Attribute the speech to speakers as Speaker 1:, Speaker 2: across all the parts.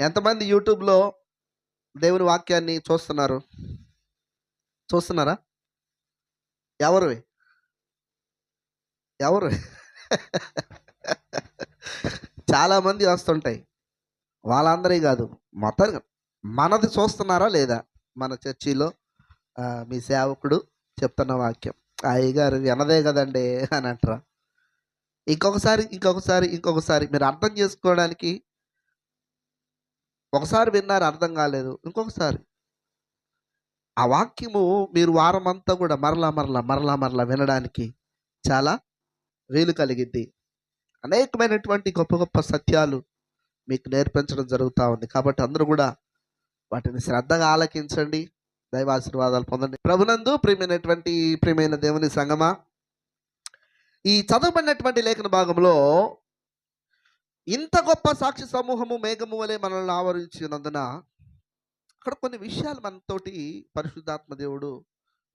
Speaker 1: ఎంతమంది యూట్యూబ్లో దేవుని వాక్యాన్ని చూస్తున్నారు? చూస్తున్నారా? ఎవరు ఎవరు? చాలామంది వస్తుంటాయి. వాళ్ళందరి కాదు. మొత్తం మనది చూస్తున్నారా లేదా? మన చర్చిలో మీ సేవకుడు చెప్తున్న వాక్యం. అయ్యగారు వినదే కదండి అని అంటారా. ఇంకొకసారి ఇంకొకసారి ఇంకొకసారి మీరు అర్థం చేసుకోవడానికి ఒకసారి విన్నారు అర్థం కాలేదు. ఇంకొకసారి. ఆ వాక్యము మీరు వారమంతా కూడా మరలా మరలా మరలా మరలా వినడానికి చాలా వీలు కలిగింది అనేకమైనటువంటి గొప్ప గొప్ప సత్యాలు మీకు నేర్పించడం జరుగుతూ ఉంది. కాబట్టి అందరూ కూడా వాటిని శ్రద్ధగా ఆలకించండి. దైవాశీర్వాదాలు పొందండి. ప్రభునందు ప్రియమైనటువంటి ప్రియమైన దేవుని సంగమా ఈ చదవబడినటువంటి లేఖన భాగంలో ఇంత గొప్ప సాక్షి సమూహము మేఘము వలె మనల్ని ఆవరించినందున అక్కడ కొన్ని విషయాలు మనతోటి పరిశుద్ధాత్మ దేవుడు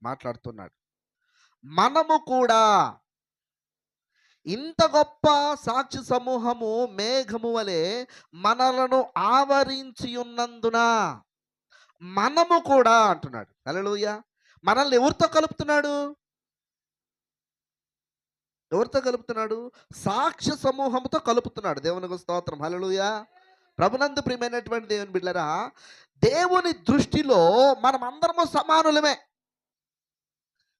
Speaker 1: మాట్లాడుతున్నాడు. మనము కూడా ఇంత గొప్ప సాక్షి సమూహము మేఘము వలె మనలను ఆవరించి ఉన్నందున మనము కూడా అంటున్నాడు. హల్లెలూయ. మనల్ని ఎవరితో కలుపుతున్నాడు? ఎవరితో కలుపుతున్నాడు? సాక్ష్య సమూహంతో కలుపుతున్నాడు. దేవునికి స్తోత్రం. హల్లెలూయ. ప్రభునందు ప్రియమైనటువంటి దేవుని బిడ్డరా దేవుని దృష్టిలో మనం అందరము సమానులమే.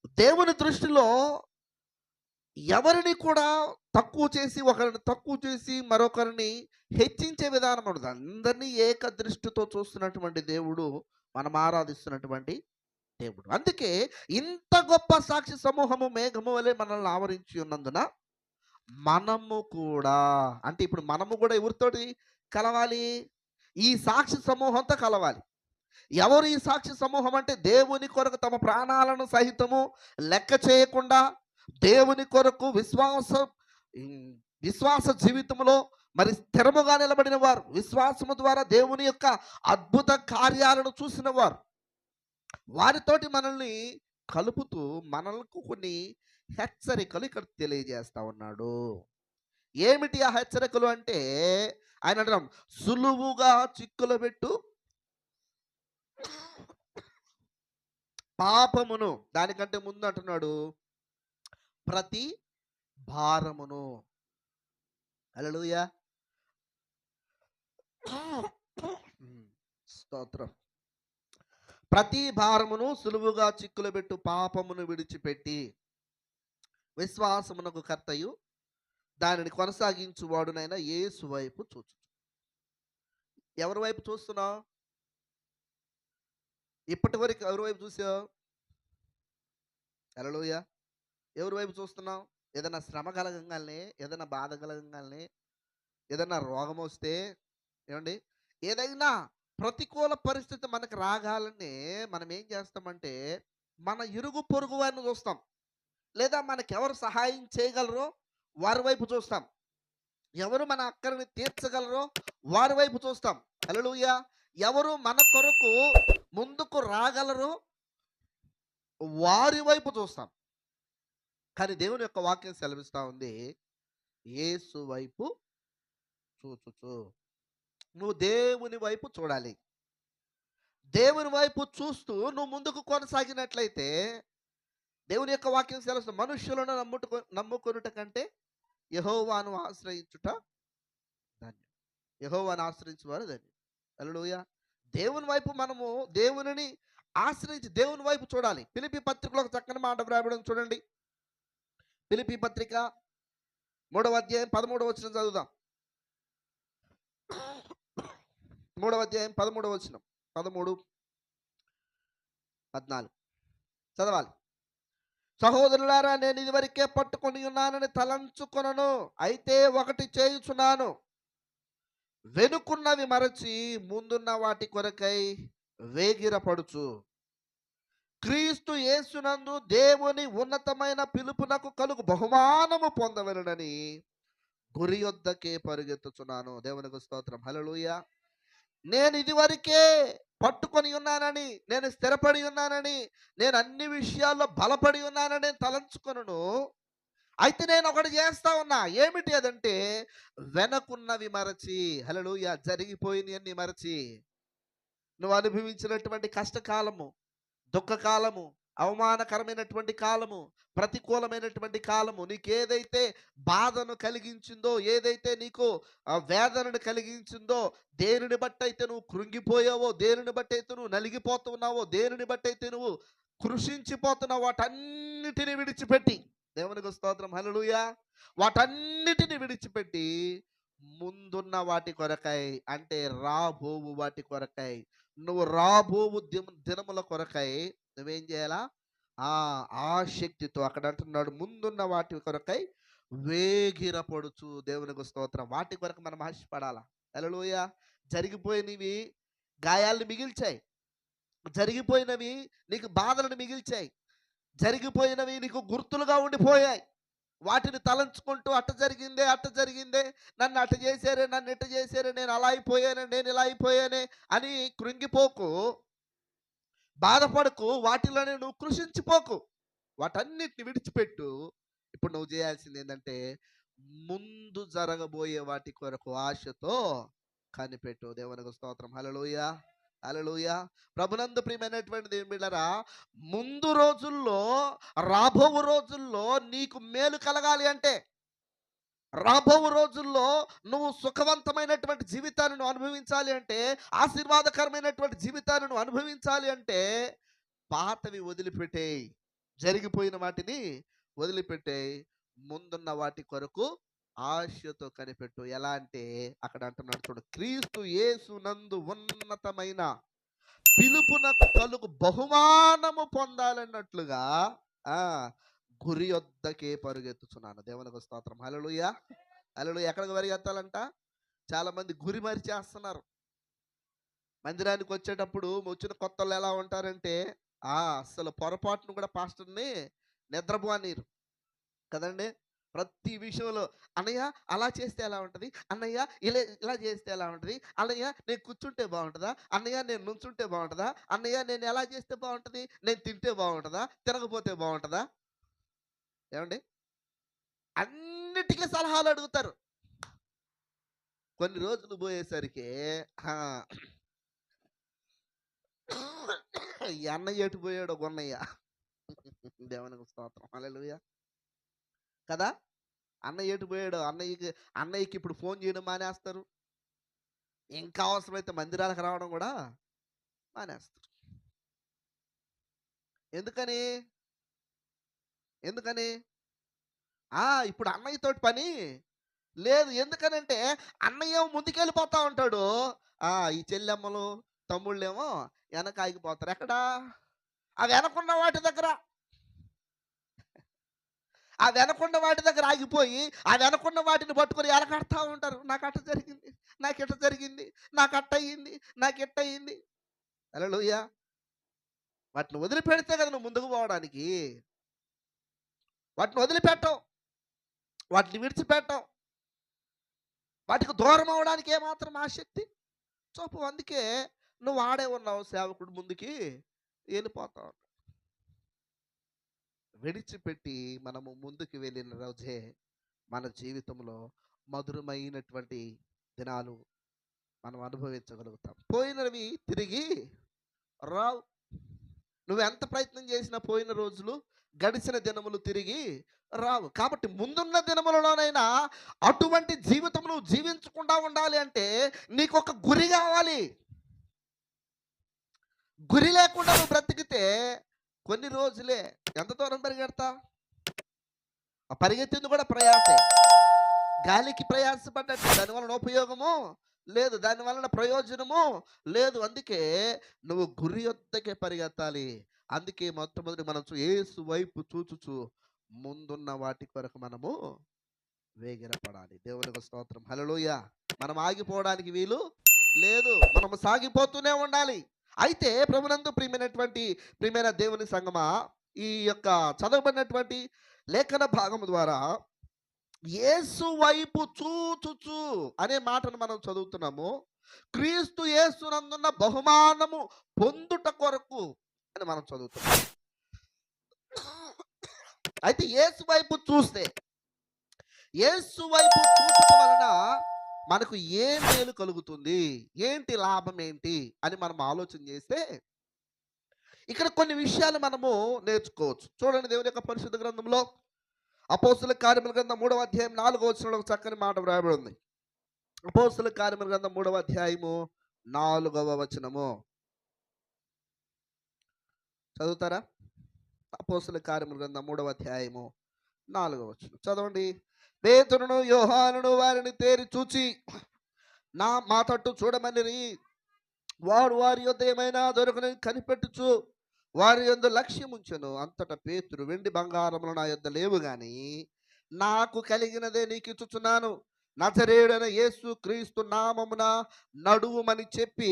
Speaker 1: దేవుని దృష్టిలో ఎవరిని కూడా తక్కువ చేసి ఒకరిని తక్కువ చేసి మరొకరిని హెచ్చించే విధానం ఉండదు. అందరినీ ఏక దృష్టితో చూస్తున్నటువంటి దేవుడు మనం ఆరాధిస్తున్నటువంటి దేవుడు. అందుకే ఇంత గొప్ప సాక్షి సమూహము మేఘము వలె మనల్ని ఆవరించి ఉన్నందున మనము కూడా అంటే ఇప్పుడు మనము కూడా ఎవరితోటి కలవాలి? ఈ సాక్షి సమూహంతో కలవాలి. ఎవరు ఈ సాక్షి సమూహం అంటే దేవుని కొరకు తమ ప్రాణాలను సహితము లెక్క చేయకుండా దేవుని కొరకు విశ్వాసం విశ్వాస జీవితంలో మరి స్థిరముగా నిలబడిన వారు విశ్వాసము ద్వారా దేవుని యొక్క అద్భుత కార్యాలను చూసిన వారు. వారితోటి మనల్ని కలుపుతూ మనలకు కొన్ని హెచ్చరికలు ఇక్కడ తెలియజేస్తా ఉన్నాడు. ఏమిటి ఆ హెచ్చరికలు అంటే ఆయన అంటున్నాం సులువుగా చిక్కులు పెట్టు. పాపమును దానికంటే ముందు అంటున్నాడు ప్రతి భారమును. హల్లెలూయా. స్తోత్రం. ప్రతి భారమును సులువుగా చిక్కులు పెట్టు పాపమును విడిచిపెట్టి విశ్వాసమునకు కర్తయు. దానిని కొనసాగించువాడునైనా యేసు వైపు చూచు ఎవరి వైపు చూస్తున్నావు? ఇప్పటి వరకు ఎవరి వైపు చూసావు? ఎలలోయ ఎవరి వైపు చూస్తున్నావు? ఏదైనా శ్రమ కలగంగానే ఏదైనా బాధ కలగంగానే ఏదైనా రోగం వస్తే ఏమండి? ఏదైనా ప్రతికూల పరిస్థితి మనకు రాగాలని మనం ఏం చేస్తామంటే మన ఇరుగు పొరుగు వారిని చూస్తాం. లేదా మనకెవరు ఎవరు సహాయం చేయగలరో వారి వైపు చూస్తాం. ఎవరు మన అక్కడిని తీర్చగలరో వారి వైపు చూస్తాం. హల్లెలూయ! ఎవరు మన కొరకు ముందుకు రాగలరో వారి వైపు చూస్తాం. కానీ దేవుని యొక్క వాక్యం సెలవిస్తూ ఉంది. ఏసు వైపు చూచుచు. నువ్వు దేవుని వైపు చూడాలి. దేవుని వైపు చూస్తూ నువ్వు ముందుకు కొనసాగినట్లయితే దేవుని యొక్క వాక్యం సెలవుస్తుంది. మనుష్యులను నమ్ముట నమ్ముకునుట కంటే యహోవాను ఆశ్రయించుట ధన్యం. యహోవాను ఆశ్రయించేవారు ధన్యం. అల్లుడుయ దేవుని వైపు మనము దేవునిని ఆశ్రయించి దేవుని వైపు చూడాలి. పిలిపి పత్రికలో ఒక చక్కని మాట వ్రాయడం చూడండి. పిలిపి పత్రిక మూడవ అధ్యాయం పదమూడవ వచ్చిన చదువుదాం. మూడవ అధ్యాయం పదమూడవ వచనం. పదమూడు పద్నాలుగు. చదవాలి. సహోదరులారా నేను ఇదివరకే పట్టుకొని ఉన్నానని తలంచుకొనను. అయితే ఒకటి చేయుచున్నాను. వెనుకున్నవి మరచి ముందున్న వాటి కొరకై వేగిరపడుచు. క్రీస్తు యేసునందు దేవుని ఉన్నతమైన పిలుపునకు కలుగు బహుమానము పొందవలనని గురి యొద్దకే పరుగెత్తుచున్నాను. దేవునికి స్తోత్రం. హల్లెలూయ. నేను ఇదివరకే పట్టుకొని ఉన్నానని నేను స్థిరపడి ఉన్నానని నేను అన్ని విషయాల్లో బలపడి ఉన్నానని తలంచుకొను అయితే నేను ఒకటి చేస్తా ఉన్నా. ఏమిటి అదంటే వెనకున్నవి మరచి హల్లెలూయా జరిగిపోయినవన్నీ మరచి నువ్వు అనుభవించినటువంటి కష్టకాలము దుఃఖకాలము అవమానకరమైనటువంటి కాలము ప్రతికూలమైనటువంటి కాలము నీకు ఏదైతే బాధను కలిగించిందో ఏదైతే నీకు వేదనను కలిగించిందో దేనిని బట్టి అయితే నువ్వు కృంగిపోయావో దేనిని బట్టి అయితే నువ్వు నలిగిపోతున్నావో దేనిని బట్టి అయితే నువ్వు కృషించిపోతున్నావు వాటన్నిటిని విడిచిపెట్టి దేవునికి స్తోత్రం హలలుయా వాటన్నిటిని విడిచిపెట్టి ముందున్న వాటి కొరకై అంటే రాబోవు వాటి కొరకై నువ్వు రాబోవు దిన- దినముల కొరకై నువ్వేం చేయాలా? ఆ ఆసక్తితో అక్కడ అంటున్నాడు ముందున్న వాటి కొరకై వేగిరపడుచు దేవునికి స్తోత్రం. వాటి కొరకు మనం ఆశపడాలా? హల్లెలూయా. జరిగిపోయినవి గాయాలను మిగిల్చాయి. జరిగిపోయినవి నీకు బాధలను మిగిల్చాయి. జరిగిపోయినవి నీకు గుర్తులుగా ఉండిపోయాయి. వాటిని తలంచుకుంటూ అట్ట జరిగిందే అట్ట జరిగిందే నన్ను అట్ట చేశారే నన్ను ఇట్ట చేశారే నేను అలా అయిపోయానే నేను ఇలా అయిపోయానే అని కృంగిపోకు. బాధపడకు వాటిలోనే నువ్వు కృషించిపోకు. వాటన్నిటిని విడిచిపెట్టు. ఇప్పుడు నువ్వు చేయాల్సింది ఏంటంటే ముందు జరగబోయే వాటి కొరకు ఆశతో కనిపెట్టు. దేవునికి స్తోత్రం. హలలోయ అలలోయ ప్రభునందు ప్రియమైనటువంటి దేవుని ముందు రోజుల్లో రాబో రోజుల్లో నీకు మేలు కలగాలి అంటే రాబో రోజుల్లో నువ్వు సుఖవంతమైనటువంటి జీవితాన్ని నువ్వు అనుభవించాలి అంటే ఆశీర్వాదకరమైనటువంటి జీవితాన్ని నువ్వు అనుభవించాలి అంటే పాతవి వదిలిపెట్టేయి. జరిగిపోయిన వాటిని వదిలిపెట్టేయి. ముందున్న వాటి కొరకు ఆశతో కనిపెట్టు. ఎలా అంటే అక్కడ అంటున్నాడు చూడు క్రీస్తు యేసు నందు ఉన్నతమైన పిలుపునకు కలుగు బహుమానము పొందాలన్నట్లుగా ఆ గురి వద్దకే పరుగెత్తుచున్నాను. దేవునికి స్తోత్రం. హల్లెలూయా. హల్లెలూయా. ఎక్కడికి పరిగెత్తాలంట? చాలా మంది గురి మరిచేస్తున్నారు. మందిరానికి వచ్చేటప్పుడు వచ్చిన కొత్తలు ఎలా ఉంటారంటే ఆ అసలు పొరపాటును కూడా పాస్టర్ని నిద్రపోనీరు. కదండి? ప్రతి విషయంలో అన్నయ్య అలా చేస్తే ఎలా ఉంటుంది? అన్నయ్య ఇలా ఇలా చేస్తే ఎలా ఉంటుంది? అన్నయ్య నేను కూర్చుంటే బాగుంటుందా? అన్నయ్య నేను నుంచుంటే బాగుంటుందా? అన్నయ్య నేను ఎలా చేస్తే బాగుంటుంది? నేను తింటే బాగుంటుందా? తినకపోతే బాగుంటుందా? ఏమండి? అన్నిటికీ సలహాలు అడుగుతారు కొన్ని రోజులు పోయేసరికి ఈ అన్నయ్య ఎటు పోయాడు కొన్నయ్య దేవునికి స్తోత్రం. హల్లెలూయా. కదా? అన్నయ్య ఎటు పోయాడు అన్నయ్యకి అన్నయ్యకి ఇప్పుడు ఫోన్ చేయడం మానేస్తారు. ఇంకా అవసరమైతే మందిరాలకు రావడం కూడా మానేస్తారు. ఎందుకని? ఎందుకని? ఆ! ఇప్పుడు అన్నయ్యతోటి పని లేదు. ఎందుకనంటే అన్నయ్య ముందుకెళ్ళిపోతా ఉంటాడు. ఆ! ఈ చెల్లెమ్మలు తమ్ముళ్ళేమో వెనక ఆగిపోతారు. ఎక్కడా? ఆ వెనకున్న వాటి దగ్గర. ఆ వెనకున్న వాటి దగ్గర ఆగిపోయి ఆ వెనకున్న వాటిని పట్టుకొని ఎలకడతా ఉంటారు? నాకు అట్ట జరిగింది. నాకు ఇట్ట జరిగింది. నాకు అట్ట అయ్యింది నాకు ఇట్ట అయ్యింది అలలుయ్యా వాటిని వదిలిపెడితే కదా నువ్వు ముందుకు పోవడానికి. వాటిని వదిలిపెట్టం. వాటిని విడిచిపెట్టం. వాటికి దూరం అవడానికి ఏమాత్రం ఆసక్తి చూపు. అందుకే నువ్వు ఆడే ఉన్నావు సేవకుడు ముందుకి వెళ్ళిపోతావు విడిచిపెట్టి మనము ముందుకు వెళ్ళిన రోజే మన జీవితంలో మధురమైనటువంటి దినాలు మనం అనుభవించగలుగుతాం. పోయినవి తిరిగి రావు. నువ్వు ఎంత ప్రయత్నం చేసినా పోయిన రోజులు గడిచిన దినములు తిరిగి రావు. కాబట్టి ముందున్న దినములలోనైనా అటువంటి జీవితం నువ్వు జీవించకుండా ఉండాలి అంటే నీకు ఒక గురి కావాలి. గురి లేకుండా నువ్వు బ్రతికితే కొన్ని రోజులే ఎంత దూరం పరిగెడతా? ఆ పరిగెత్తింది కూడా ప్రయాసే. గాలికి ప్రయాసపడ్డట్టు. దాని వలన ఉపయోగము లేదు. దాని వలన ప్రయోజనము లేదు. అందుకే నువ్వు గురి యొద్దకే పరిగెత్తాలి. అందుకే మొట్టమొదటి మనం ఏసు యేసు వైపు చూచుచు ముందున్న వాటి కొరకు మనము వేగిరపడాలి. దేవునికి స్తోత్రం. హలోయ మనం ఆగిపోవడానికి వీలు లేదు. మనము సాగిపోతూనే ఉండాలి. అయితే ప్రభునందు ప్రియమైనటువంటి ప్రియమైన దేవుని సంగమా ఈ యొక్క చదవబడినటువంటి లేఖన భాగం ద్వారా యేసు వైపు చూచుచు అనే మాటను మనం చదువుతున్నాము. క్రీస్తు యేసునందున్న బహుమానము పొందుట కొరకు అని మనం చదువుతున్నాం అయితే ఏసు వైపు చూస్తే ఏసు వైపు చూడటం వలన మనకు ఏ మేలు కలుగుతుంది? ఏంటి లాభం ఏంటి? అని మనం ఆలోచన చేస్తే ఇక్కడ కొన్ని విషయాలు మనము నేర్చుకోవచ్చు. చూడండి దేవుని యొక్క పరిశుద్ధ గ్రంథంలో అపోస్తుల కార్యముల గ్రంథం మూడవ అధ్యాయం నాలుగో వచ్చిన ఒక చక్కని మాట వ్రాయబడి ఉంది. అపోస్తుల కార్యముల గ్రంథం మూడవ అధ్యాయము నాలుగవ వచనము. చదువుతారా? అపోసల కార్యముల గ్రంథం మూడవ అధ్యాయము నాలుగవ వచ్చిన చదవండి. పేతురును యోహానును వారిని తేరి చూచి నా మా తట్టు చూడమని వాడు వారి యొద్ ఏమైనా దొరకని కనిపెట్టుచు వారి యొద్ లక్ష్యం ఉంచెను అంతటా పేతురు వెండి బంగారములు నా యొద్ద లేవు గాని నాకు కలిగినదే నీకు ఇచ్చుచున్నాను. నజరేయుడైన యేసు క్రీస్తు నామమున నడువుమని చెప్పి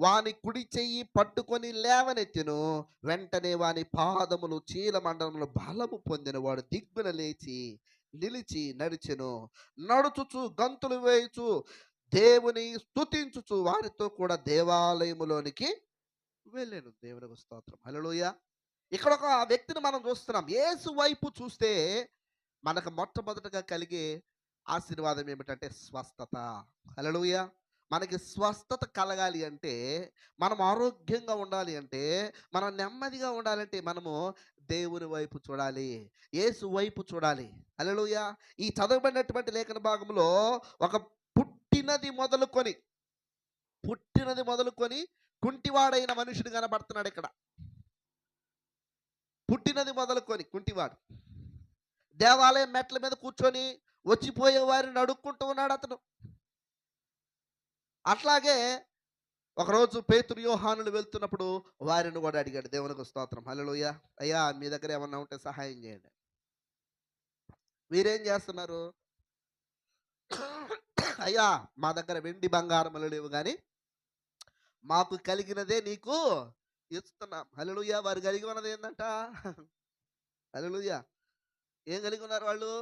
Speaker 1: వాని కుడి చెయ్యి పట్టుకొని లేవనెత్తిను. వెంటనే వాని పాదములు చీల మండలములు బలము పొందిన వాడు దిగ్గున లేచి నిలిచి నడిచెను. నడుచుచు గంతులు వేయుచు దేవుని స్తుతించుచు వారితో కూడా దేవాలయములోనికి వెళ్ళాను. దేవునికి స్తోత్రం. హలోయ ఇక్కడ ఒక వ్యక్తిని మనం చూస్తున్నాం. యేసు వైపు చూస్తే మనకు మొట్టమొదటగా కలిగే ఆశీర్వాదం ఏమిటంటే స్వస్థత. హలలుయ మనకి స్వస్థత కలగాలి అంటే మనం ఆరోగ్యంగా ఉండాలి అంటే మనం నెమ్మదిగా ఉండాలంటే మనము దేవుని వైపు చూడాలి. యేసు వైపు చూడాలి. అలలుయ ఈ చదవబడినటువంటి లేఖన భాగంలో ఒక పుట్టినది మొదలుకొని పుట్టినది మొదలుకొని కుంటివాడైన మనుషుడు కనబడుతున్నాడు ఇక్కడ. పుట్టినది మొదలుకొని కుంటివాడు. దేవాలయం మెట్ల మీద కూర్చొని వచ్చిపోయే వారిని అడుక్కుంటూ ఉన్నాడు అతను. అట్లాగే ఒకరోజు పేతురు యోహానులు వెళ్తున్నప్పుడు వారిని కూడా అడిగాడు దేవునికి స్తోత్రం. హలోయ అయ్యా మీ దగ్గర ఏమన్నా ఉంటే సహాయం చేయండి. మీరేం చేస్తున్నారు? అయ్యా మా దగ్గర వెండి బంగారములు లేవు కానీ మాకు కలిగినదే నీకు ఇస్తున్నాం. హలోయ వారు కలిగి ఉన్నది ఏంటంట హలోయ ఏం కలిగి ఉన్నారు వాళ్ళు?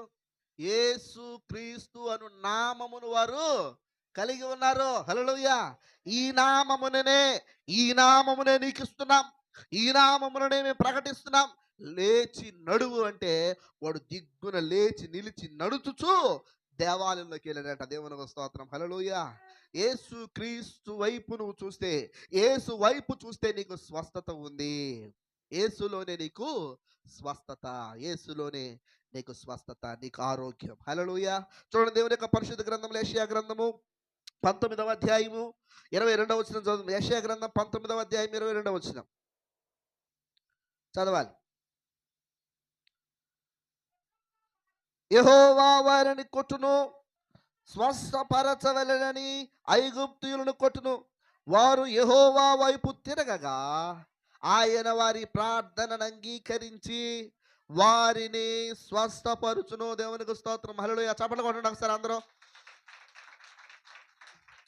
Speaker 1: యేసు క్రీస్తు అను నామమును వారు కలిగి ఉన్నారు. హలోయ ఈ నామముననే ఈ నామమునే నీకు ఇస్తున్నాం ఈ నామముననే మేము ప్రకటిస్తున్నాం. లేచి నడువు అంటే వాడు దిగ్గున లేచి నిలిచి నడుచుచు దేవాలయంలోకి వెళ్ళాడట. దేవుని స్తోత్రం. హలోయ ఏసు క్రీస్తు వైపు నువ్వు చూస్తే ఏసు వైపు చూస్తే నీకు స్వస్థత ఉంది. ఏసులోనే నీకు స్వస్థత. యేసులోనే నీకు స్వస్థత నీకు ఆరోగ్యం. హలోయ చూడండి దేవుని యొక్క పరిశుద్ధ గ్రంథం ఏషియా గ్రంథము పంతొమ్మిదవ అధ్యాయము ఇరవై రెండవ వచ్చిన చదువు ఏషియా గ్రంథం పంతొమ్మిదవ అధ్యాయం ఇరవై రెండవ వచ్చిన చదవాలి. యహోవా వారిని కొట్టును స్వస్థపరచవలనని ఐగుప్తులను కొట్టును. వారు యహోవా వైపు తిరగగా ఆయన వారి ప్రార్థనను అంగీకరించి వారిని స్వస్థపరుచును. దేవునికి స్తోత్రం. హలో చపట్లు కొట్టండి ఒకసారి అందరూ.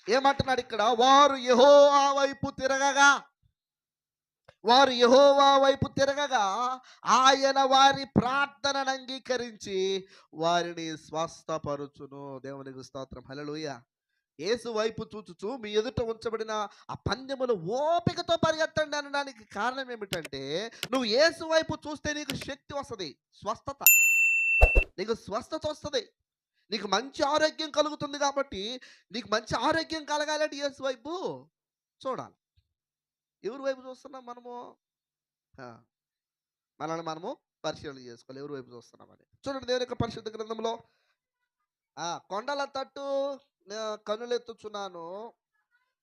Speaker 1: ఏమంటున్నాడు ఇక్కడ? వారు యహోవా వైపు తిరగగా. వారు యహోవా వైపు తిరగగా. ఆయన వారి ప్రార్థనను అంగీకరించి వారిని స్వస్థపరుచును. దేవునికి స్తోత్రం. హల్లెలూయ. ఏసు వైపు చూచుచూ మీ ఎదుట ఉంచబడిన ఆ పందెములు ఓపికతో పరిగెత్తండి అనడానికి కారణం ఏమిటంటే నువ్వు ఏసు వైపు చూస్తే నీకు శక్తి వస్తుంది స్వస్థత. నీకు స్వస్థత వస్తుంది. నీకు మంచి ఆరోగ్యం కలుగుతుంది కాబట్టి నీకు మంచి ఆరోగ్యం కలగాలంటే ఏసు వైపు చూడాలి. ఎవరి వైపు చూస్తున్నాం మనము? మనల్ని మనము పరిశీలన చేసుకోవాలి. ఎవరి వైపు చూస్తున్నామని చూడండి దేవుని యొక్క పరిశుద్ధ గ్రంథంలో. కొండల తట్టు కనులెత్తుచున్నాను.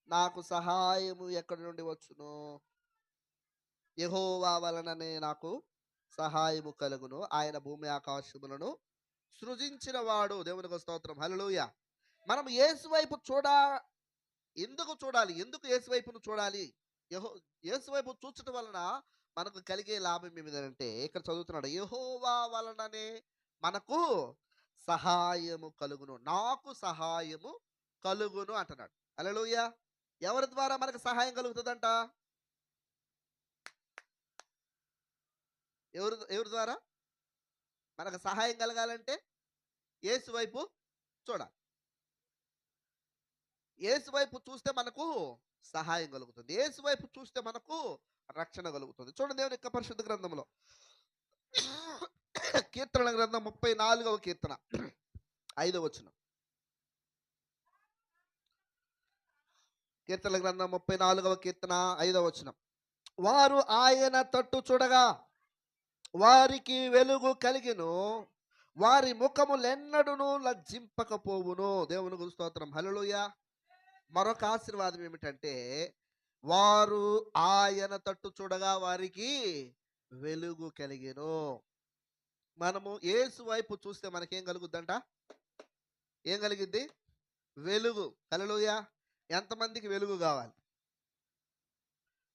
Speaker 1: నాకు సహాయము ఎక్కడి నుండి వచ్చును? యహోవా వలననే నాకు సహాయము కలుగును. ఆయన భూమి ఆకాశములను సృజించిన వాడు దేవునికి స్తోత్రం. హలలుయ మనం ఏసువైపు వైపు చూడ ఎందుకు చూడాలి? ఎందుకు ఏసువైపును చూడాలి? యహో ఏసువైపు వైపు చూచటం వలన మనకు కలిగే లాభం ఏమిటంటే ఇక్కడ చదువుతున్నాడు యహోవా వలననే మనకు సహాయము కలుగును. నాకు సహాయము కలుగును అంటున్నాడు. అలలోయ ఎవరి ద్వారా మనకు సహాయం కలుగుతుందంట? ఎవరు ఎవరి ద్వారా? మనకు సహాయం కలగాలంటే ఏసు వైపు చూడాలి. ఏసు వైపు చూస్తే మనకు సహాయం కలుగుతుంది. ఏసు వైపు చూస్తే మనకు రక్షణ కలుగుతుంది. చూడండి దేవుని యొక్క పరిశుద్ధ గ్రంథంలో. కీర్తన గ్రంథం ముప్పై నాలుగవ కీర్తన. ఐదో వచనం. కీర్తన గ్రంథం ముప్పై నాలుగవ కీర్తన ఐదవ వచనం. వారు ఆయన తట్టు చూడగా వారికి వెలుగు కలిగిను వారి ముఖములెన్నడును లజ్జింపకపోవును. దేవునికి స్తోత్రం. హలోయ మరొక ఆశీర్వాదం ఏమిటంటే వారు ఆయన తట్టు చూడగా వారికి వెలుగు కలిగిను. మనము ఏసు వైపు చూస్తే మనకేం కలుగుద్దంట? ఏం కలిగిద్ది వెలుగు. కలలుయా ఎంతమందికి వెలుగు కావాలి?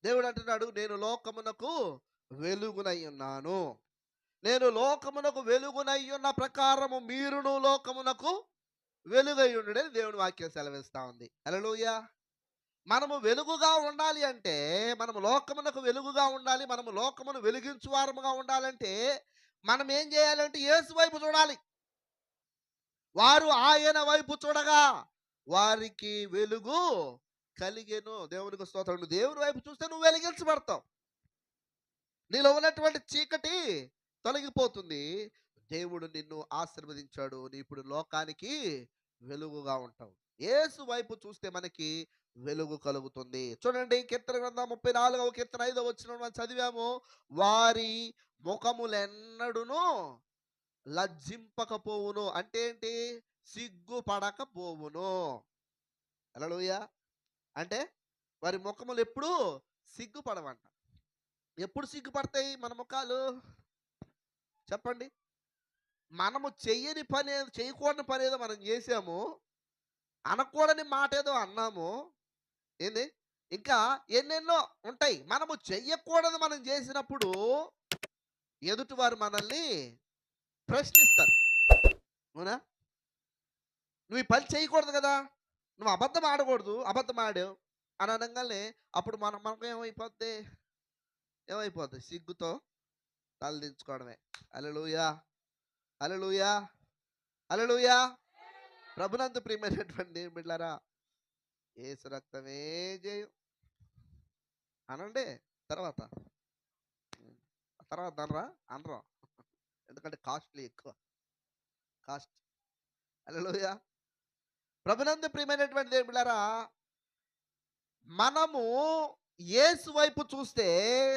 Speaker 1: దేవుడు అంటున్నాడు నేను లోకమునకు వెలుగునై ఉన్నాను. నేను లోకమునకు వెలుగునై ఉన్న ప్రకారము మీరును లోకమునకు వెలుగై ఉండడని దేవుని వాక్యం సెలవిస్తా ఉంది. అలలుయా మనము వెలుగుగా ఉండాలి అంటే మనము లోకమునకు వెలుగుగా ఉండాలి మనము లోకమును వెలిగించు వారముగా ఉండాలంటే మనం ఏం చేయాలంటే యేసు వైపు చూడాలి. వారు ఆయన వైపు చూడగా వారికి వెలుగు కలిగేను. దేవునికి స్తోత్రం. దేవుని వైపు చూస్తే నువ్వు వెలిగించబడతావు. నీలో ఉన్నటువంటి చీకటి తొలగిపోతుంది. దేవుడు నిన్ను ఆశీర్వదించాడు. నీ ఇప్పుడు లోకానికి వెలుగుగా ఉంటావు. ఏసు వైపు చూస్తే మనకి వెలుగు కలుగుతుంది చూడండి కీర్తన గ్రంథం ముప్పై నాలుగవ కీర్తన ఐదవ వచ్చిన మనం చదివాము వారి ముఖములెన్నడును లజ్జింపకపోవును. అంటే ఏంటి? సిగ్గుపడకపోవును. అలలోయ అంటే వారి ముఖములు ఎప్పుడు సిగ్గుపడవంట. ఎప్పుడు సిగ్గుపడతాయి మన ముఖాలు? చెప్పండి. మనము చెయ్యని పని చేయకూడని పని ఏదో మనం చేసాము అనకూడని మాట ఏదో అన్నాము ఏంది? ఇంకా ఎన్నెన్నో ఉంటాయి. మనము చెయ్యకూడదు మనం చేసినప్పుడు ఎదుటివారు మనల్ని ప్రశ్నిస్తారు. అవునా? నువ్వు ఈ పని చేయకూడదు కదా? నువ్వు అబద్ధం ఆడకూడదు. అబద్ధం ఆడావు అని అనగానే అప్పుడు మనం మనకు ఏమైపోద్ది? ఏమైపోద్ది? సిగ్గుతో తలదించుకోవడమే అలలుయా అలలుయా అలలుయా ప్రభునందు ప్రియమైనటువంటి బిడ్డారా ఏసు రక్తమే జయం. అనండి? తర్వాత. తర్వాత అనరా? అనరా. ఎందుకంటే కాస్ట్లీ ఎక్కువ. కాస్ట్. అలలోయ ప్రభునందు ప్రియమైనటువంటి దేవుని మనము ఏసు వైపు చూస్తే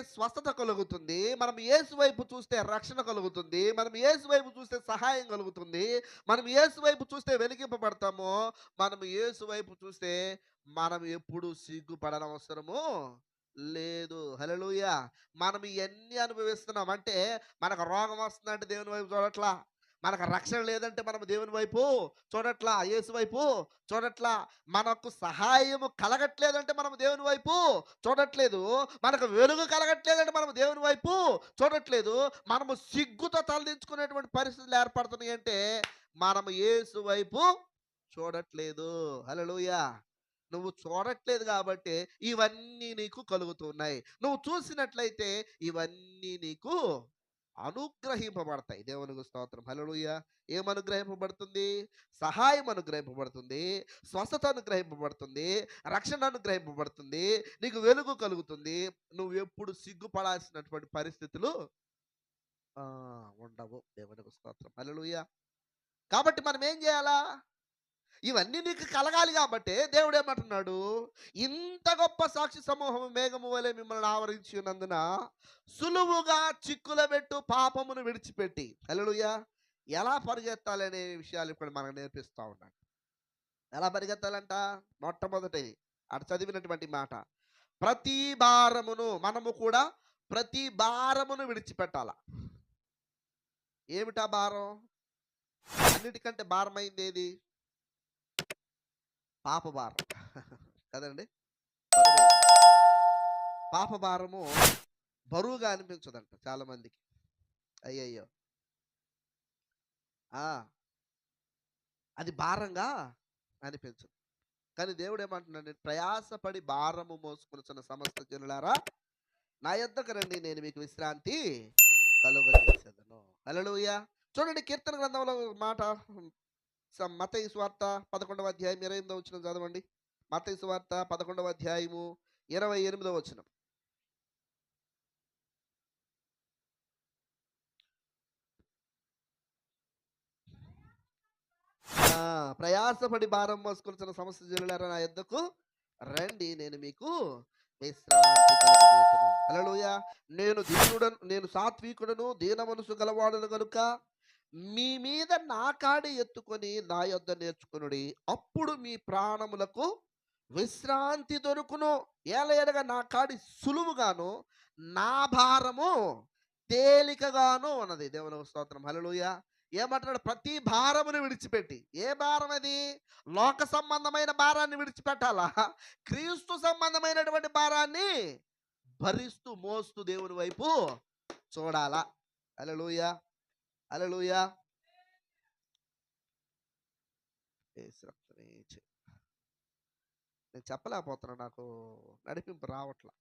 Speaker 1: స్వస్థత కలుగుతుంది మనం ఏసు వైపు చూస్తే రక్షణ కలుగుతుంది మనం ఏసు వైపు చూస్తే సహాయం కలుగుతుంది మనం ఏసు వైపు చూస్తే వెలిగింపబడతాము మనం ఏసు వైపు చూస్తే మనం ఎప్పుడు సిగ్గుపడనవసరము లేదు. హల్లెలూయ! మనం ఇవన్నీ అనుభవిస్తున్నాం. అంటే మనకు రోగం వస్తుందంటే దేవుని వైపు చూడట్లా. మనకు రక్షణ లేదంటే మనం దేవుని వైపు చూడట్లా. యేసు వైపు చూడట్లా. మనకు సహాయము కలగట్లేదంటే మనం దేవుని వైపు చూడట్లేదు. మనకు వెలుగు కలగట్లేదంటే మనం దేవుని వైపు చూడట్లేదు. మనము సిగ్గుతో తలదించుకునేటువంటి పరిస్థితులు ఏర్పడుతున్నాయి అంటే మనము యేసు వైపు చూడట్లేదు. హల్లెలూయా! నువ్వు చూడట్లేదు కాబట్టి ఇవన్నీ నీకు కలుగుతున్నాయి. నువ్వు చూసినట్లయితే ఇవన్నీ నీకు అనుగ్రహింపబడతాయి. దేవునికి స్తోత్రం. హల్లెలూయా. ఏం అనుగ్రహింపబడుతుంది? సహాయం అనుగ్రహింపబడుతుంది. స్వస్థత అనుగ్రహింపబడుతుంది. రక్షణ అనుగ్రహింపబడుతుంది. నీకు వెలుగు కలుగుతుంది. నువ్వు ఎప్పుడు సిగ్గుపడాల్సినటువంటి పరిస్థితులు ఆ, ఉండవు. దేవునికి స్తోత్రం. హల్లెలూయా. కాబట్టి మనం ఏం చేయాలా? ఇవన్నీ నీకు కలగాలి కాబట్టి దేవుడు ఏమంటున్నాడు? ఇంత గొప్ప సాక్షి సమూహం మేఘము వలె మిమ్మల్ని ఆవరించి ఉన్నందున సులువుగా చిక్కుల పెట్టు పాపమును విడిచిపెట్టి. హల్లెలూయా. ఎలా పరిగెత్తాలనే విషయాలు ఇప్పుడు మనకు నేర్పిస్తూ ఉన్నాడు. ఎలా పరిగెత్తాలంట? మొట్టమొదటి అటు చదివినటువంటి మాట. ప్రతి భారమును మనము కూడా ప్రతి భారమును విడిచిపెట్టాల? ఏమిటా భారం? అన్నిటికంటే భారమైంది ఏది? పాపభారం. కదండి? పాపభారము బరువుగా అనిపించదంట చాలా మందికి అయ్యయ్యో! ఆ, అది భారంగా అనిపించదు. కానీ దేవుడు ఏమంటున్నాడు ప్రయాసపడి భారము మోసుకున్న సమస్త జనులారా నా యొద్దకు రండి నేను మీకు విశ్రాంతి కలుగజేసేదను. అలలుయ్యా చూడండి కీర్తన గ్రంథంలో మాట స- స్వార్త పదకొండవ అధ్యాయం ఇరవై ఎనిమిదవ వచ్చిన చదవండి. మత్తయి స్వార్త పదకొండవ అధ్యాయము ఇరవై ఎనిమిదవ వచ్చిన ఆ, ప్రయాసపడి భారం మోసుకొచ్చిన సమస్య జనులారా నా ఎద్దకు రండి. నేను మీకు విశ్రాంతి కలుగజేతును నేను దీనుడను నేను సాత్వికుడను దీన మనసు గలవాడను కనుక మీ మీద నా కాడి ఎత్తుకొని నా యొద్ద నేర్చుకునుడి అప్పుడు మీ ప్రాణములకు విశ్రాంతి దొరుకును. ఏలయనగా నా కాడి సులువుగాను నా భారము తేలికగాను ఉన్నది. దేవుని స్తోత్రం. హలలుయ ఏమంటున్నాడు ప్రతి భారమును విడిచిపెట్టి. ఏ భారం అది? లోక సంబంధమైన భారాన్ని విడిచిపెట్టాలా? క్రీస్తు సంబంధమైనటువంటి భారాన్ని భరిస్తూ మోస్తూ దేవుని వైపు చూడాలా? అలలుయా అలలుయా నేను చెప్పలేకపోతున్నా నాకు నడిపింపు రావట్లా.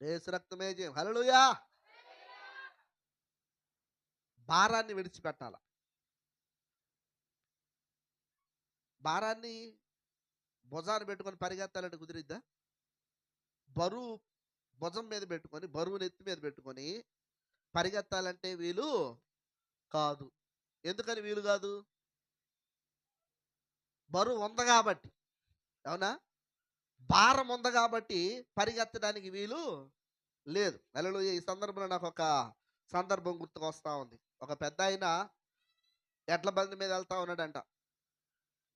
Speaker 1: ఏసు రక్తమే జయం హలలుయా భారాన్ని విడిచిపెట్టాల? భారాన్ని భుజాన్ని పెట్టుకొని పరిగెత్తాలంటే కుదిరిద్దా? బరువు భుజం మీద పెట్టుకొని బరువుని ఎత్తి మీద పెట్టుకొని పరిగెత్తాలంటే వీలు కాదు. ఎందుకని వీలు కాదు? బరువు ఉంది కాబట్టి. అవునా? భారం ఉంది కాబట్టి పరిగెత్తడానికి వీలు లేదు. నెలలో ఈ సందర్భంలో నాకు ఒక సందర్భం గుర్తుకు వస్తూ ఉంది. ఒక పెద్ద ఆయన ఎడ్ల బండి మీద వెళ్తా ఉన్నాడంట.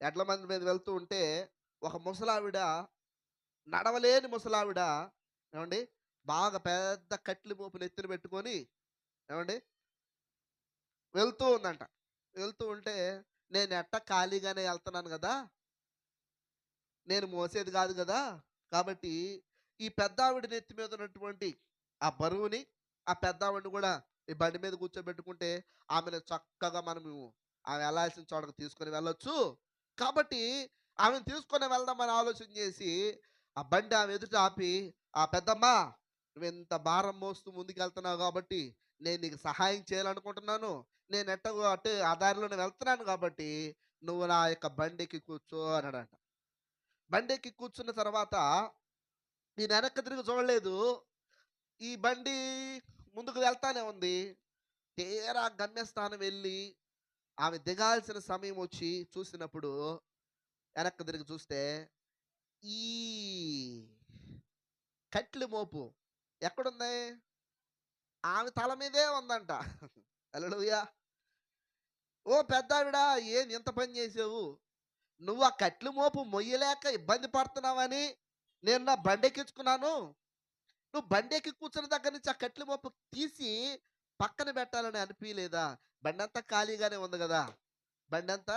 Speaker 1: ఎడ్ల బండి మీద వెళ్తూ ఉంటే ఒక ముసలావిడ నడవలేని ముసలావిడ ఏమండి? బాగా పెద్ద కట్లు మోపులు ఎత్తులు పెట్టుకొని ఏమండి? వెళ్తూ ఉందంట. వెళ్తూ ఉంటే నేను ఎట్ట ఖాళీగానే వెళ్తున్నాను కదా? నేను మోసేది కాదు కదా? కాబట్టి ఈ పెద్ద ఆవిడ నెత్తి మీద ఉన్నటువంటి ఆ బరువుని ఆ పెద్ద ఆవిడని కూడా ఈ బండి మీద కూర్చోబెట్టుకుంటే ఆమెను చక్కగా మనము ఆమె వెళ్ళాల్సిన చోటకు తీసుకొని వెళ్ళొచ్చు. కాబట్టి ఆమెను తీసుకొని వెళ్దామని ఆలోచన చేసి ఆ బండి ఆమె ఎదుట ఆపి ఆ పెద్దమ్మ నువ్వు ఇంత భారం మోస్తూ ముందుకెళ్తున్నావు కాబట్టి నేను నీకు సహాయం చేయాలనుకుంటున్నాను. నేను ఎట్టగో అటు ఆ దారిలోనే వెళ్తున్నాను కాబట్టి నువ్వు నా యొక్క బండికి కూర్చో అన్నాడంట. బండికి కూర్చున్న తర్వాత నేను వెనక్కి తిరిగి చూడలేదు. ఈ బండి ముందుకు వెళ్తానే ఉంది. తీరా గమ్యస్థానం వెళ్ళి ఆమె దిగాల్సిన సమయం వచ్చి చూసినప్పుడు వెనక్కి తిరిగి చూస్తే ఈ కట్లు మోపు ఎక్కడుంది? ఆమె తల మీదే ఉందంట. అలలుయా ఓ పెద్దావిడ ఏం ఇంత పని చేసావు? నువ్వు ఆ కట్లు మోపు మొయ్యలేక ఇబ్బంది పడుతున్నావని నేను నా బండెక్కించుకున్నాను నువ్వు బండెక్కి కూర్చున్న దగ్గర నుంచి ఆ కట్లు మోపు తీసి పక్కన పెట్టాలని అనిపించలేదా బండి అంతా ఖాళీగానే ఉంది కదా. బండి అంతా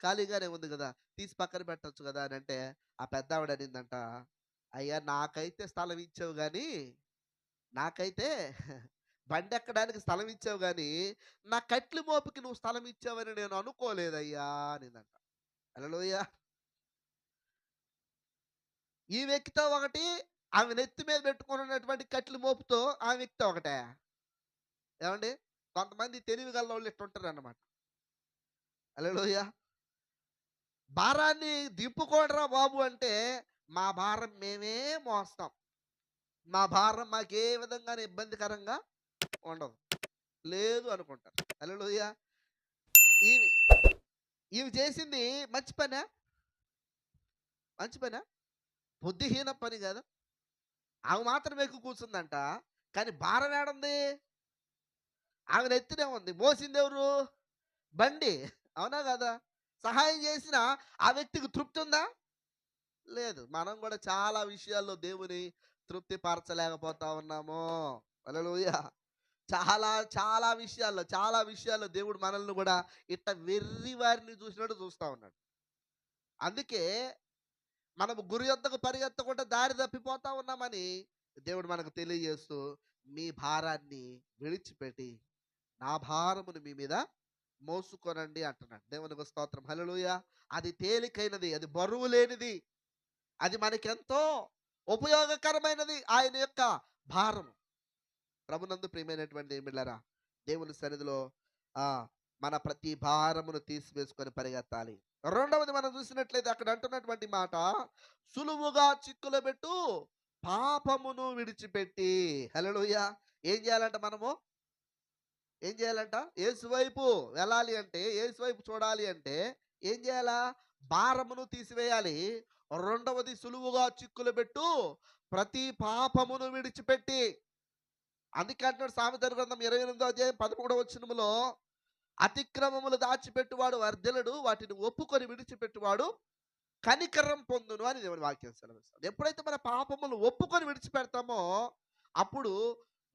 Speaker 1: ఖాళీగానే ఉంది కదా. తీసి పక్కన పెట్టొచ్చు కదా అని అంటే ఆ పెద్ద ఆవిడ అనిందంట. అయ్యా నాకైతే స్థలం ఇచ్చావు కానీ నాకైతే బండి ఎక్కడానికి స్థలం ఇచ్చావు కానీ నా కట్లు మోపుకి నువ్వు స్థలం ఇచ్చావని నేను అనుకోలేదయ్యా అనిందంట. అలలోయ ఈ వ్యక్తితో ఒకటి ఆమె నెత్తి మీద పెట్టుకున్నటువంటి కట్లు మోపుతో ఆమె వ్యక్తితో ఒకటే. ఏమండి? కొంతమంది తెలివి గల వాళ్ళు ఇట్టుంటారు అన్నమాట అలలోయ భారాన్ని దింపుకోడరా బాబు అంటే మా భారం మేమే మోస్తాం. మా భారం మాకు ఏ విధంగానే ఇబ్బందికరంగా ఉండదు. లేదు అనుకుంటారు అలలోయ ఈమె ఈమె చేసింది మంచి పనా? మంచి పనా? బుద్ధిహీన పని కాదు. ఆమె మాత్రం ఎక్కువ కూర్చుందంట. కానీ భారం ఏడుంది? ఆమె నెత్తినే ఉంది. మోసింది ఎవరు? బండి. అవునా కదా? సహాయం చేసిన ఆ వ్యక్తికి తృప్తి ఉందా? లేదు. మనం కూడా చాలా విషయాల్లో దేవుని తృప్తి పరచలేకపోతా ఉన్నాము. అలలోయ చాలా చాలా విషయాల్లో చాలా విషయాల్లో దేవుడు మనల్ని కూడా ఇట్ట వెర్రి వారిని చూసినట్టు చూస్తా ఉన్నాడు. అందుకే మనము గురి యొద్దకు పరిగెత్తకుండా దారి తప్పిపోతా ఉన్నామని దేవుడు మనకు తెలియజేస్తూ మీ భారాన్ని విడిచిపెట్టి నా భారమును మీ మీద మోసుకొనండి అంటున్నాడు. దేవునికి స్తోత్రం. హల్లెలూయ. అది తేలికైనది అది బరువు లేనిది అది మనకెంతో ఉపయోగకరమైనది ఆయన యొక్క భారం ప్రభునందు ప్రియమైనటువంటి బిళ్ళరా దేవుని సన్నిధిలో ఆ మన ప్రతి భారమును తీసివేసుకొని పరిగెత్తాలి. రెండవది మనం చూసినట్లయితే అక్కడ అంటున్నటువంటి మాట సులువుగా చిక్కులు పెట్టు పాపమును విడిచిపెట్టి. హలోయ ఏం చేయాలంట మనము? ఏం చేయాలంట? ఏసువైపు వెళ్ళాలి అంటే ఏసువైపు చూడాలి అంటే ఏం చేయాలా? భారమును తీసివేయాలి. రెండవది సులువుగా చిక్కులు పెట్టు ప్రతి పాపమును విడిచిపెట్టి. అందుకే అంటున్నాడు సామెత గ్రంథం ఇరవై ఎనిమిదో అధ్యాయం పదమూడవ వచ్చినములో అతిక్రమములు దాచిపెట్టువాడు వర్ధనుడు వాటిని ఒప్పుకొని విడిచిపెట్టువాడు కనికరం పొందును అని దేవుని వాక్యం సెలవిస్తాడు ఎప్పుడైతే మన పాపములు ఒప్పుకొని విడిచిపెడతామో అప్పుడు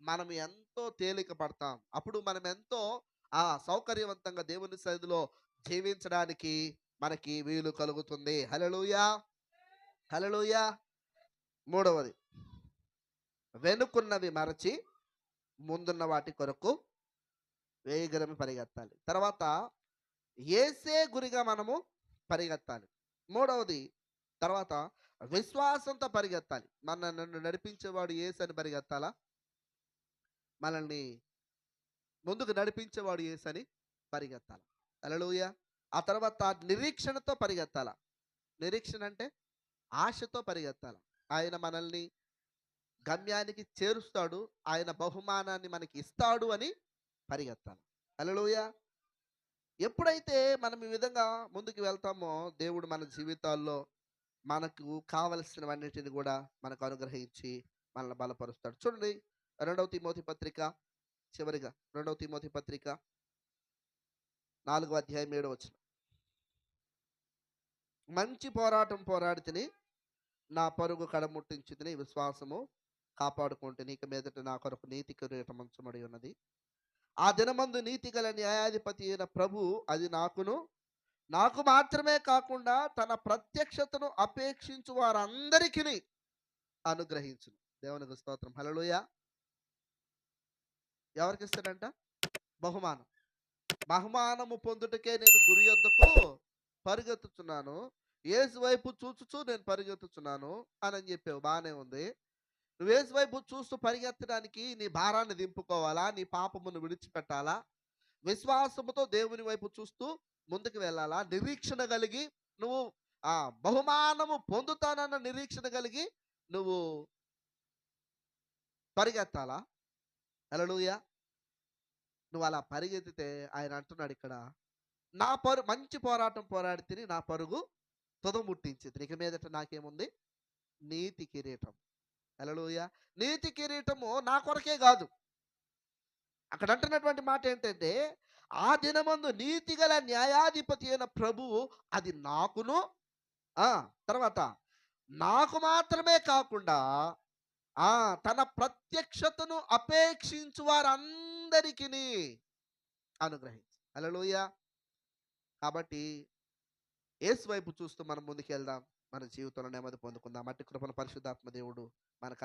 Speaker 1: మనం ఎంతో తేలిక పడతాం. అప్పుడు మనం ఎంతో ఆ సౌకర్యవంతంగా దేవుని సన్నిధిలో జీవించడానికి మనకి వీలు కలుగుతుంది. హలలుయా హలలుయా మూడవది వెనుకున్నవి మరచి ముందున్న వాటి కొరకు వేగరమి పరిగెత్తాలి. తర్వాత ఏసే గురిగా మనము పరిగెత్తాలి. మూడవది తర్వాత విశ్వాసంతో పరిగెత్తాలి. మన నన్ను నడిపించేవాడు ఏసని పరిగెత్తాలా? మనల్ని ముందుకు నడిపించేవాడు ఏసని పరిగెత్తాలి? అలలోయ ఆ తర్వాత నిరీక్షణతో పరిగెత్తాల? నిరీక్షణ అంటే ఆశతో పరిగెత్తాల? ఆయన మనల్ని గమ్యానికి చేరుస్తాడు. ఆయన బహుమానాన్ని మనకి ఇస్తాడు అని పరిగెత్తాలి. అలలోయ ఎప్పుడైతే మనం ఈ విధంగా ముందుకు వెళ్తామో దేవుడు మన జీవితాల్లో మనకు కావలసినవన్నిటిని కూడా మనకు అనుగ్రహించి మనల్ని బలపరుస్తాడు. చూడండి రెండవ తిమోతి పత్రిక చివరిగా రెండవ తిమోతి పత్రిక నాలుగో అధ్యాయం ఏడో వచ్చిన మంచి పోరాటం పోరాడితేని నా పరుగు కడముట్టించుదని తిని విశ్వాసము కాపాడుకుంటే నీకు మీదట నా కొరకు నీతి కిరీటమంచబడి ఉన్నది. ఆ దినమందు నీతి గల న్యాయాధిపతి అయిన ప్రభు అది నాకును నాకు మాత్రమే కాకుండా తన ప్రత్యక్షతను అపేక్షించు వారందరికీ అనుగ్రహించును. దేవునికి స్తోత్రం. హలలోయ ఎవరికి ఇస్తాడంట? బహుమానం. బహుమానము పొందుటకే నేను గురి యొద్దకు పరిగెత్తుచున్నాను. ఏసు వైపు చూచుచూ నేను పరిగెత్తుచున్నాను అని అని చెప్పావు. బాగానే ఉంది. నువ్వు ఏసు వైపు చూస్తూ పరిగెత్తడానికి నీ భారాన్ని దింపుకోవాలా? నీ పాపమును విడిచిపెట్టాలా? విశ్వాసముతో దేవుని వైపు చూస్తూ ముందుకు వెళ్ళాలా? నిరీక్షణ కలిగి నువ్వు ఆ బహుమానము పొందుతానన్న నిరీక్షణ కలిగి నువ్వు పరిగెత్తాలా? హల్లెలూయా. నువ్వు అలా పరిగెత్తితే ఆయన అంటున్నాడు ఇక్కడ నా పరు మంచి పోరాటం పోరాడి తిని నా పరుగు తుదముట్టించింది ఇక మీదట నాకేముంది? నీతి కిరీటం. హల్లెలూయా. నీతి కిరీటము నా కొరకే కాదు. అక్కడ అంటున్నటువంటి మాట ఏంటంటే ఆ దినమందు నీతి గల న్యాయాధిపతి అయిన ప్రభువు అది నాకును ఆ తర్వాత నాకు మాత్రమే కాకుండా ఆ తన ప్రత్యక్షతను అపేక్షించు వారందరికీ అనుగ్రహించు. అలలోయ కాబట్టి ఏసు వైపు చూస్తూ మనం ముందుకెళ్దాం. మన జీవితంలో నెమ్మది పొందుకుందాం. మట్టి కృపణ పరిశుద్ధాత్మ దేవుడు మనకు